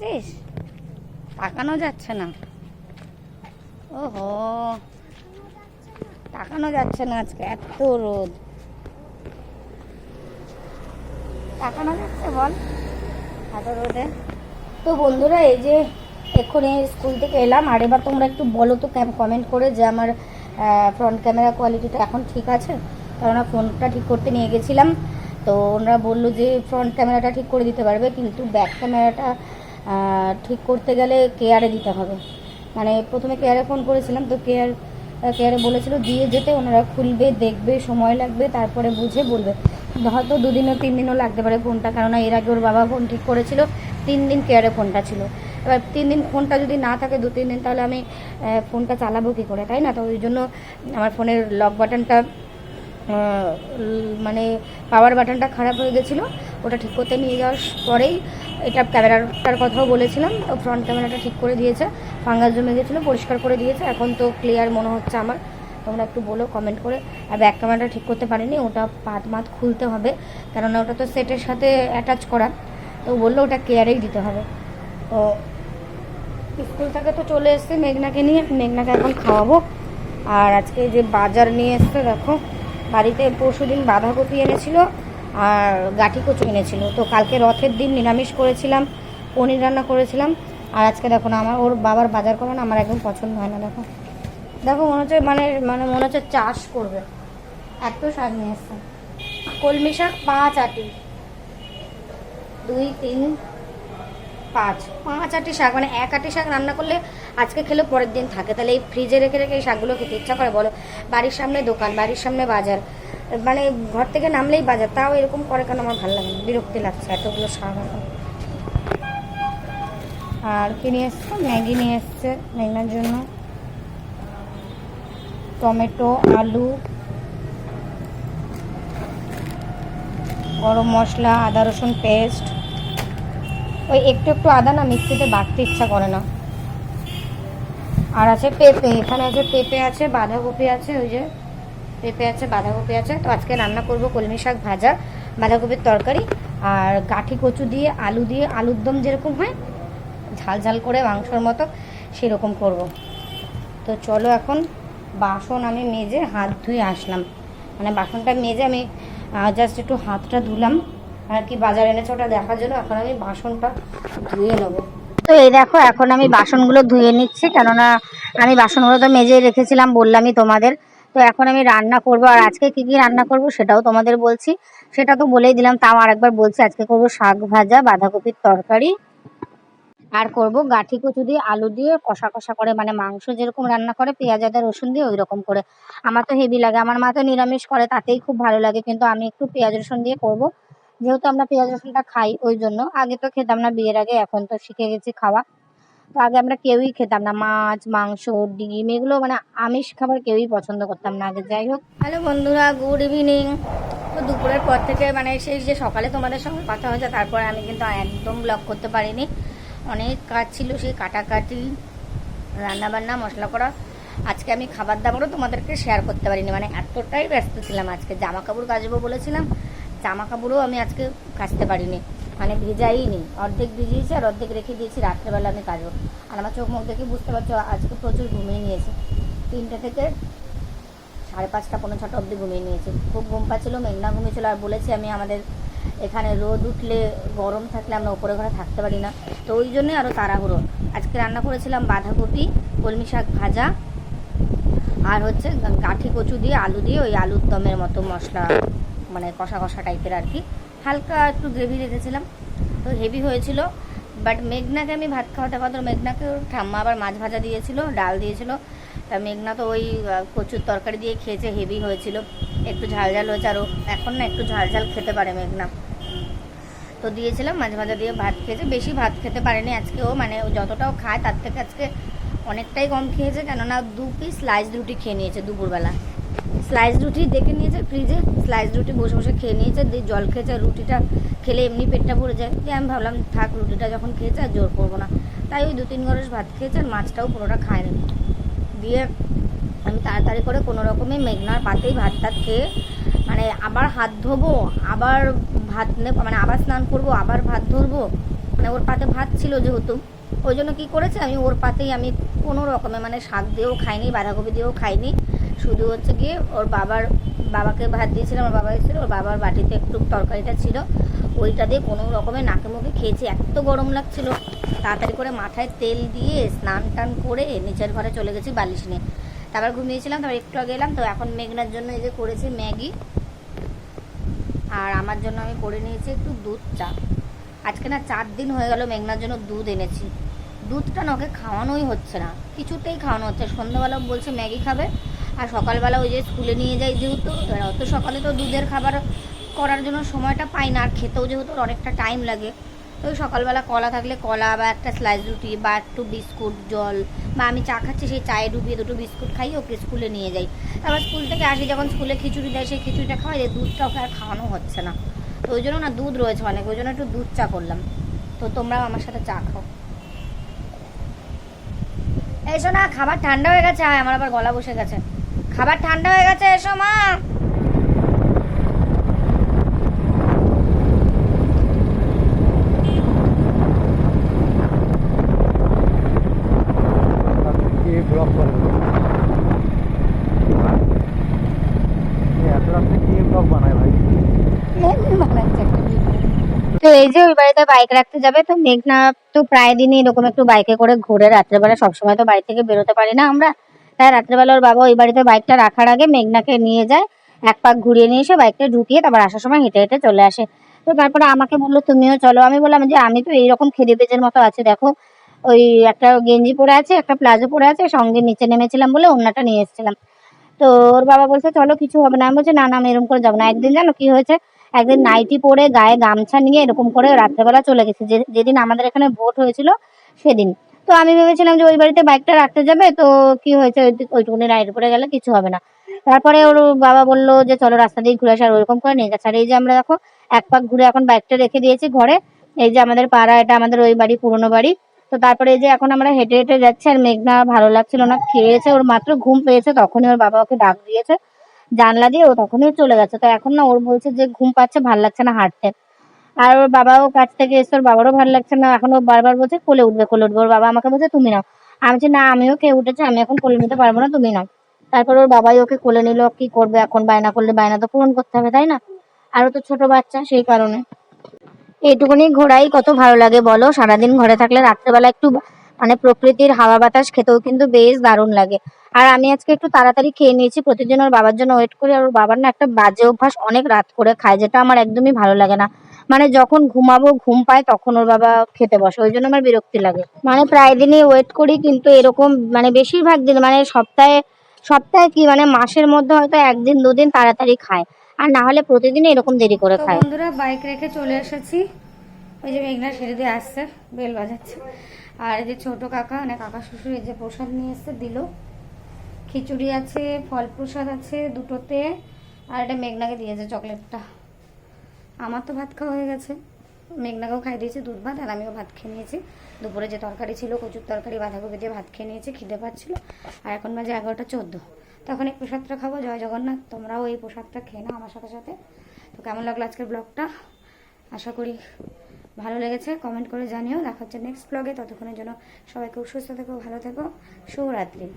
দেখেছিস তাকানো যাচ্ছে না। ওহো তাকানো যাচ্ছে না আজকে, এত রোদ। তাকানো যাচ্ছে বল, এত রোদে। তো বন্ধুরা, এই যে এক্ষুনি স্কুল থেকে এলাম, আর এবার তোমরা একটু বলো তো কমেন্ট করে যে আমার ফ্রন্ট ক্যামেরা কোয়ালিটিটা এখন ঠিক আছে? কেননা ফোনটা ঠিক করতে নিয়ে গেছিলাম, তো ওনারা বলল যে ফ্রন্ট ক্যামেরাটা ঠিক করে দিতে পারবে, কিন্তু ব্যাক ক্যামেরাটা ঠিক করতে গেলে কেয়ারে দিতে হবে। মানে প্রথমে কেয়ারে ফোন করেছিলাম, তো কেয়ার কেয়ারে বলেছিল দিয়ে যেতে, ওনারা খুলবে, দেখবে, সময় লাগবে, তারপরে বুঝে বলবে। হয়তো দুদিনও তিন দিনও লাগতে পারে ফোনটা কেননা এর আগে ওর বাবা ফোন ঠিক করেছিল তিন দিন কেয়ারে ফোনটা ছিল। এবার তিন দিন ফোনটা যদি না থাকে, দু তিন দিন তাহলে আমি ফোনটা চালাবো কী করে, তাই না? তো ওই জন্য আমার ফোনের লক বাটনটা মানে পাওয়ার বাটনটা খারাপ হয়ে গেছিল, ওটা ঠিক করতে নিয়ে যাওয়ার পরেই এটা ক্যামেরাটার কথাও বলেছিলাম তো ফ্রন্ট ক্যামেরাটা ঠিক করে দিয়েছে ফাঙ্গাস জমে গেছিল, পরিষ্কার করে দিয়েছে, এখন তো ক্লিয়ার মনে হচ্ছে আমার, তোমরা একটু বলো কমেন্ট করে। আর ব্যাক ক্যামেরাটা ঠিক করতে পারিনি, ওটা পাত মাত খুলতে হবে, কেননা ওটা তো সেটের সাথে অ্যাটাচ করা, তো বলল ওটা কেয়ারেই দিতে হবে। তো স্কুল থেকে তো চলে এসছে মেঘনাকে নিয়ে, মেঘনাকে এখন খাওয়াবো। আর আজকে যে বাজার নিয়ে এসছে, দেখো বাড়িতে পরশু দিন বাঁধাকপি এনেছিল আর গাঠি কচু এনেছিল। তো কালকে রথের দিন নিরামিষ করেছিলাম, পনির রান্না করেছিলাম। আর আজকে দেখো না, আমার ওর বাবার বাজার করা না, আমার একদম পছন্দ হয় না, দেখো। দেখো, মনে হচ্ছে মানে মানে মনে হচ্ছে চাষ করবে। এত শাক নিয়ে এসছে। কলমি শাক পাঁচ আটি। দুই, তিন, পাঁচ। পাঁচ আটি শাক মানে এক আটি শাক রান্না করলে আজকে খেলে, পরের দিন থাকে। তাহলে এই ফ্রিজে রেখে রেখে এই শাকগুলো খেতে ইচ্ছা করে বলো, বাড়ির সামনে দোকান, বাড়ির সামনে বাজার। মানে ঘর থেকে নামলেই বাজার, তাও এরকম করে কেন আমার ভালো লাগে বিরক্তি লাগছে এতগুলো শাক এখন। আর কি নিয়ে এসছে? ম্যাগি নিয়ে এসছে মেঘনার জন্য। টমেটো, আলু, গরম মশলা, আদা রসুন পেস্ট ওই একটু একটু আদা না, মিক্সিতে বাটতে ইচ্ছা করে না। আর আছে পেঁপে, এখানে আছে পেঁপে আছে, বাঁধাকপি আছে, ওই যে পেঁপে আছে, বাঁধাকপি আছে। তো আজকে রান্না করব কলমি শাক ভাজা, বাঁধাকপির তরকারি আর গাঠি কচু দিয়ে, আলু দিয়ে, আলুর দম যেরকম হয়, ঝাল ঝাল করে মাংসর মতো সেরকম করব। তো চলো এখন বাসন আমি মেজে হাত ধুয়ে আসলাম। মানে বাসনটা মেজে আমি জাস্ট একটু হাতটা ধুলাম। আর কি বাজার এনেছে ওটা দেখার জন্য, এখন আমি বাসনটা ধুয়ে নেব। তো এই দেখো, এখন আমি বাসনগুলো ধুয়ে নিচ্ছি, কেননা আমি বাসনগুলো তো মেজেই রেখেছিলাম, বললামই তোমাদের। তো এখন আমি রান্না করব, আর আজকে কি কি রান্না করব সেটাও তোমাদের বলছি। সেটা তো বলেই দিলাম, তাও আরেকবার বলছি, আজকে করব শাক ভাজা, বাঁধাকপির তরকারি। আর করব গাঠি কচু দিয়ে আলু দিয়ে কষা কষা করে মানে মাংস যেরকম রান্না করে, পেঁয়াজ আদা রসুন দিয়ে ওই রকম করে। আমার তো হেভি লাগে, আমার মা তো নিরামিষ করে, তাতেই খুব ভালো লাগে, কিন্তু আমি একটু পেঁয়াজ রসুন দিয়ে করব। যেহেতু আমরা পেঁয়াজ রসুনটা খাই, ওই জন্য আগে তো খেতাম না বিয়ের আগে, এখন তো শিখে গেছি খাওয়া। তো আগে আমরা কেউই খেতাম না, মাছ, মাংস, ডিম, এগুলো মানে আমিষ খাবার কেউই পছন্দ করতাম না আগে। যাই হোক। হ্যালো বন্ধুরা, গুড ইভিনিং। তো দুপুরের পর থেকে মানে সেই যে সকালে তোমাদের সঙ্গে কথা হয়েছে, তারপরে আমি কিন্তু একদম ব্লগ করতে পারিনি। অনেক কাজ ছিল সেই কাটাকাটি, রান্নাবান্না, মশলা করা। আজকে আমি খাবার দাবারও তোমাদেরকে শেয়ার করতে পারিনি মানে এতটাই ব্যস্ত ছিলাম আজকে। জামা কাপড় কাচবো বলেছিলাম জামা কাপড়ও আমি আজকে কাচতে পারিনি। মানে ভেজাই নি অর্ধেক ভিজিয়েছি আর অর্ধেক রেখে দিয়েছি রাত্রেবেলা আমি কাচবো আর আমার চোখ মুখ দেখে বুঝতে পারছ, আজকে প্রচুর ঘুমিয়ে নিয়েছি। তিনটে থেকে সাড়ে পাঁচটা পনেরো ছটা অবধি ঘুমিয়ে নিয়েছি। খুব ঘুম পাচ্ছিলো, মেঘনা ঘুমিয়েছিল আর বলেছি আমি আমাদের এখানে রোদ উঠলে, গরম থাকলে আমরা উপরে ঘরে থাকতে পারি না। তো ওই জন্যই আরও তাড়াহুড়ো। আজকে রান্না করেছিলাম বাঁধাকপি, কলমি শাক ভাজা, আর হচ্ছে কাঠি কচু দিয়ে, আলু দিয়ে ওই আলুর দমের মতো মশলা। মানে কষা কষা টাইপের আর কি। হালকা একটু গ্রেভি রেখেছিলাম, তো হেভি হয়েছিল। বাট মেঘনাকে আমি ভাত খাওয়াতে খাওয়াতে মেঘনাকে ঠাম্মা আবার মাছ ভাজা দিয়েছিল, ডাল দিয়েছিল। তা মেঘনা তো ওই কচুর তরকারি দিয়ে খেয়েছে হেভি হয়েছিল। একটু ঝাল ঝাল হয়েছে আরও এখন না একটু ঝাল ঝাল খেতে পারে মেঘনা। তো দিয়েছিলাম মাছ ভাজা দিয়ে ভাত খেয়েছে, বেশি ভাত খেতে পারেনি আজকে ও মানে যতটাও খায় তার থেকে আজকে অনেকটাই কম খেয়েছে, কেননা দু পিস স্লাইস রুটি খেয়ে নিয়েছে দুপুরবেলা। স্লাইস রুটি দেখে নিয়েছে ফ্রিজে স্লাইস রুটি বসে বসে খেয়ে নিয়েছে, দিয়ে জল খেয়েছে রুটিটা খেলে এমনি পেটটা ভরে যায়। দিয়ে আমি ভাবলাম, থাক, রুটিটা যখন খেয়েছে আর জোর করব না। তাই ওই দু তিন গরস ভাত খেয়েছে, আর মাছটাও পুরোটা খায়নি দিয়ে আমি তাড়াতাড়ি করে কোনো রকমে মেঘনার পাতেই ভাত টাত খেয়ে মানে আবার হাত ধোবো, আবার ভাত মানে আবার স্নান করব, আবার ভাত ধরবো। মানে ওর পাতে ভাত ছিল যেহেতু, ওই জন্য কী করেছে, আমি ওর পাতেই আমি কোনো রকমে মানে শাক দিয়েও খাইনি, বাঁধাকপি দিয়েও খাইনি। শুধু হচ্ছে গিয়ে ওর বাবার, বাবাকে ভাত দিয়েছিলাম, ওর বাবা এসেছিল, ওর বাবার বাটিতে একটু তরকারিটা ছিল। ওইটা দিয়ে কোনো রকমে নাকে মুখে খেয়েছি, এত গরম লাগছিল। তাড়াতাড়ি করে মাথায় তেল দিয়ে স্নান টান করে নিচের ঘরে চলে গেছি বালিশ নিয়ে। তারপর ঘুমিয়েছিলাম, তারপর একটু আগে এলাম, তো এখন মেঘনার জন্য এই যে করেছি ম্যাগি। আর আমার জন্য আমি করে নিয়েছি একটু দুধ চা। আজকে না চার দিন হয়ে গেল মেঘনার জন্য দুধ এনেছি। দুধটা না ওকে খাওয়ানোই হচ্ছে না, কিছুতেই খাওয়ানো হচ্ছে। সন্ধ্যাবেলা বলছে ম্যাগি খাবে আর সকালবেলা ওই যে স্কুলে নিয়ে যাই যেহেতু, এবার অত সকালে তো দুধের খাবার করার জন্য সময়টা পাই না, আর খেতেও যেহেতু অনেকটা টাইম লাগে। তো ওই সকালবেলা কলা থাকলে কলা বা একটা স্লাইস রুটি বা একটু বিস্কুট, জল বা আমি চা খাচ্ছি, সেই চায়ে ডুবিয়ে দুটো বিস্কুট খাই ওকে স্কুলে নিয়ে যাই। তারপর স্কুল থেকে আসি, যখন স্কুলে খিচুড়ি দেয়, সেই খিচুড়িটা খাওয়াই দিয়ে দুধটা ওকে আর খাওয়ানো হচ্ছে না। তো ওই জন্য না দুধ রয়েছে অনেক, ওই জন্য একটু দুধ চা করলাম। তো তোমরাও আমার সাথে চা খাও। এসো না খাবার ঠান্ডা হয়ে গেছে আমার আবার গলা বসে গেছে। খাবার ঠান্ডা হয়ে গেছে এসো মা। কে ব্লগ করে এত রাত্রে কে ব্লগ বানায় ভাই? তো এই যে ওই বাড়িতে বাইক রাখতে যাবে তো মেঘনা তো প্রায় দিনই এরকম একটু বাইকে করে ঘুরে। রাত্রেবেলা সবসময় তো বাড়ি থেকে বেরোতে পারি না আমরা। তাই রাত্রেবেলা ওর বাবা ওই বাড়িতে বাইকটা রাখার আগে মেঘনাকে নিয়ে যায়, এক পাক ঘুরিয়ে নিয়ে এসে বাইকটা ঢুকিয়ে তারপর আসার সময় হেঁটে হেঁটে চলে আসে। তো তারপরে আমাকে বলল, তুমিও চলো। আমি বললাম, যে আমি তো এইরকম খেদে পেজের মতো আছে, দেখো, ওই একটা গেঞ্জি পরে আছে, একটা প্লাজো পরে আছে, সঙ্গে নিচে নেমেছিলাম বলে অন্যটা নিয়ে এসেছিলাম। তো ওর বাবা বলছে, চলো, কিছু হবে না। আমি বলছি, না না, আমি এরকম করে যাব না। একদিন জানো কি হয়েছে? একদিন নাইটি পরে গায়ে গামছা নিয়ে এরকম করে রাত্রেবেলা চলে গেছি। যে, যেদিন আমাদের এখানে ভোট হয়েছিল, সেদিন। তো আমি ভেবেছিলাম যে ওই বাড়িতে বাইকটা রাখতে যাবে, তো কি হয়েছে? ওই- ওইটুকুনি রাইড পরে গেলে কিছু হবে না। তারপরে ওর বাবা বলল যে, চলো রাস্তা দিয়ে ঘুরে আসা আর ওরকম করে নিয়ে গেছে আর এই যে আমরা দেখো, এক পাক ঘুরে এখন বাইকটা রেখে দিয়েছি ঘরে। এই যে আমাদের পাড়া, এটা আমাদের ওই বাড়ি, পুরনো বাড়ি। তো তারপরে এই যে এখন আমরা হেঁটে হেঁটে যাচ্ছি আর মেঘনা ভালো লাগছিল না, খেয়েছে, ওর মাত্র ঘুম পেয়েছে, তখনই ওর বাবা ওকে ডাক দিয়েছে। জানলা দিয়ে ও তখনই চলে গেছে তো এখন না, ওর বলছে যে, ঘুম পাচ্ছে, ভালো লাগছে না হাঁটতে। আর ওর বাবাও কাছ থেকে এসে ওর বাবারও ভালো লাগছে না। এখন ও বারবার বলছে, কোলে উঠবে কোলে উঠবে। ওর বাবা আমাকে বলছে, তুমি নাও। আমি বলছি, না, আমিও খেয়ে উঠেছি, আমি এখন কোলে নিতে পারব না, তুমি নাও। তারপর ওর বাবাই ওকে কোলে নিল, কি করবে এখন? বায়না করলে বায়না তো পূরণ করতে হবে, তাই না? আরও তো ছোট বাচ্চা, সেই কারণে। এইটুকুনি ঘোরাই, কত ভালো লাগে, বলো? সারাদিন ঘরে থাকলে রাত্রেবেলা একটু মানে প্রকৃতির হাওয়া বাতাস খেতেও কিন্তু বেশ দারুণ লাগে। আর আমি আজকে একটু তাড়াতাড়ি খেয়ে নিয়েছি, প্রতিদিন ওর বাবার জন্য ওয়েট করি, আর ওর বাবার না একটা বাজে অভ্যাস অনেক রাত করে খায়, যেটা আমার একদমই ভালো লাগে না। মানে যখন ঘুমাবো ঘুম পায় তখন ওর বাবা খেতে বসে ওই জন্য আমার বিরক্তি লাগে। মানে প্রায় দিনই ওয়েট করি কিন্তু এরকম মানে বেশিরভাগ দিন মানে সপ্তাহে সপ্তাহে কি মানে মাসের মধ্যে হয়তো একদিন দুদিন তাড়াতাড়ি খায়। আর না হলে প্রতিদিন এরকম দেরি করে খায়। বন্ধুরা বাইক রেখে চলে এসেছি। ওই যে মেঘনা সিঁড়ি দিয়ে আসছে বেল বাজাচ্ছে। আর এই যে ছোট কাকা মানে কাকা শ্বশুর এই যে প্রসাদ নিয়ে এসছে দিল। খিচুড়ি আছে ফল প্রসাদ আছে দুটোতে আর এটা মেঘনাকে দিয়েছে চকলেটটা। আমার তো ভাত খাওয়া হয়ে গেছে। মেঘনাকেও খাই দিয়েছি দুধ ভাত, আর আমিও ভাত খেয়ে নিয়েছি। দুপুরে যে তরকারি ছিল, কচুর তরকারি, বাঁধাকপি দিয়ে ভাত খেয়ে নিয়েছি, খিদে পাচ্ছিল। আর এখন বাজে এগারোটা চোদ্দ। তখন এই প্রসাদটা খাব, জয় জগন্নাথ, তোমরাও এই প্রসাদটা খেয়ে নাও আমার সাথে সাথে। তো কেমন লাগল আজকের ব্লগটা? আশা করি ভালো লেগেছে কমেন্ট করে জানিও। দেখা হচ্ছে নেক্সট ব্লগে ততক্ষণের জন্য সবাইকে সুস্থ থেকো, ভালো থেকো। শুভরাত্রি।